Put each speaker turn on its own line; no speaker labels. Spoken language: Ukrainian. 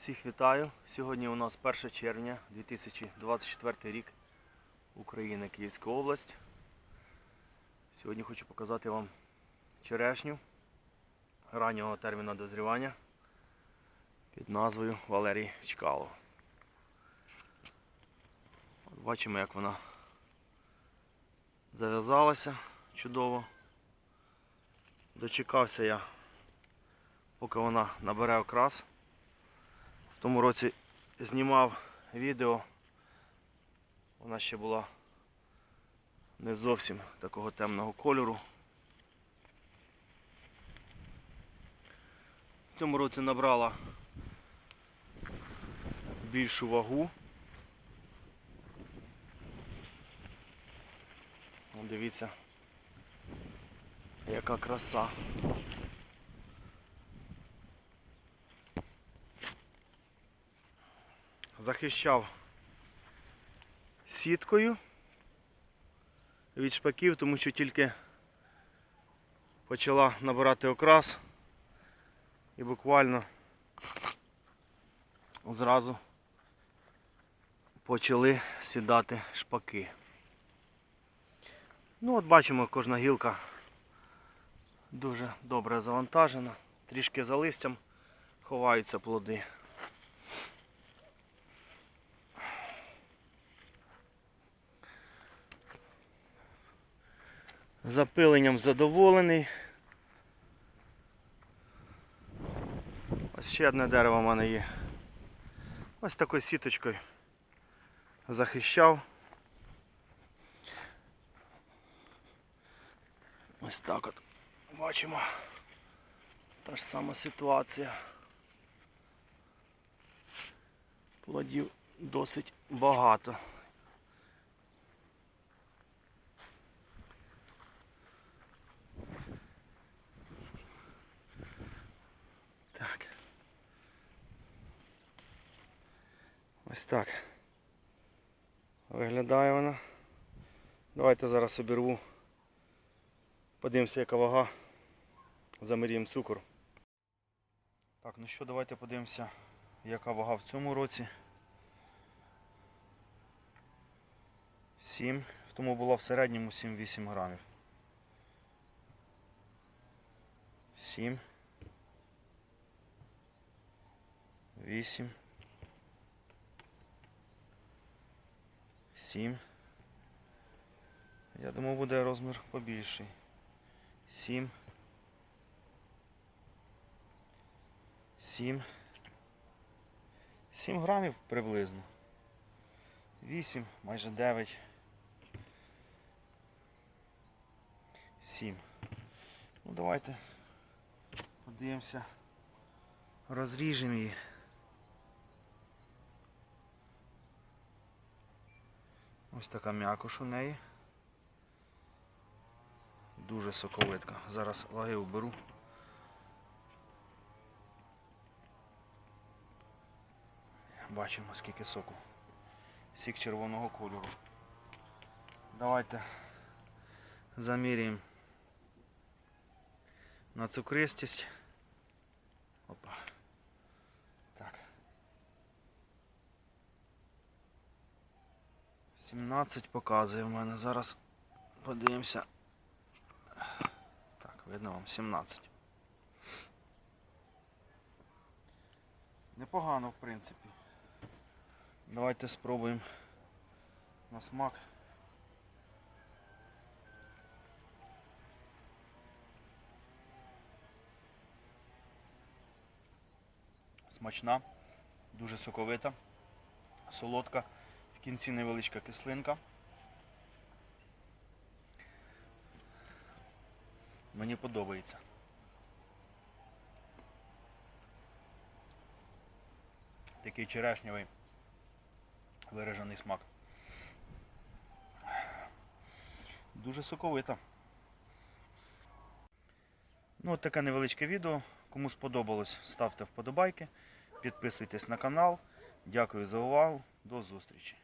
Всіх вітаю. Сьогодні у нас 1 червня 2024 рік Україна, Київська область. Сьогодні хочу показати вам черешню раннього терміну дозрівання під назвою Валерій Чкалов. От Бачимо, як вона зав'язалася чудово. Дочекався я, поки вона набере окрас. В тому році знімав відео. Вона ще була не зовсім такого темного кольору. В цьому році набрала більшу вагу. Дивіться, яка краса. Захищав сіткою від шпаків, тому що тільки почала набирати окрас і буквально зразу почали сідати шпаки. Ну от бачимо, кожна гілка дуже добре завантажена, трішки за листям ховаються плоди. Запиленням задоволений. Ось ще одне дерево в мене є. Ось такою сіточкою захищав. Ось так от бачимо. Та ж сама ситуація. Плодів досить багато. Ось так. Виглядає вона. Давайте зараз обірву. Подивимося, яка вага. Замірюємо цукор. Так, ну що, давайте подивимося, яка вага в цьому році. 7. В тому була в середньому 7-8 грамів. 7. Вісім. Сім. Я думаю, буде розмір побільший. Сім. Сім. Сім грамів приблизно. Вісім, майже дев'ять. Сім. Ну давайте подивимося. Розріжемо її. Ось така м'якош у неї. Дуже соковитка. Зараз лаги уберу. Бачимо скільки соку. Сік червоного кольору. Давайте заміряємо на цукристість. Опа. 17 показує в мене. Зараз подивимося. Так, видно вам 17. Непогано, в принципі. Давайте спробуємо на смак. Смачна, дуже соковита, солодка. В кінці невеличка кислинка. Мені подобається. Такий черешневий виражений смак. Дуже соковита. Ну, от таке невеличке відео. Кому сподобалось, ставте вподобайки, підписуйтесь на канал. Дякую за увагу. До зустрічі.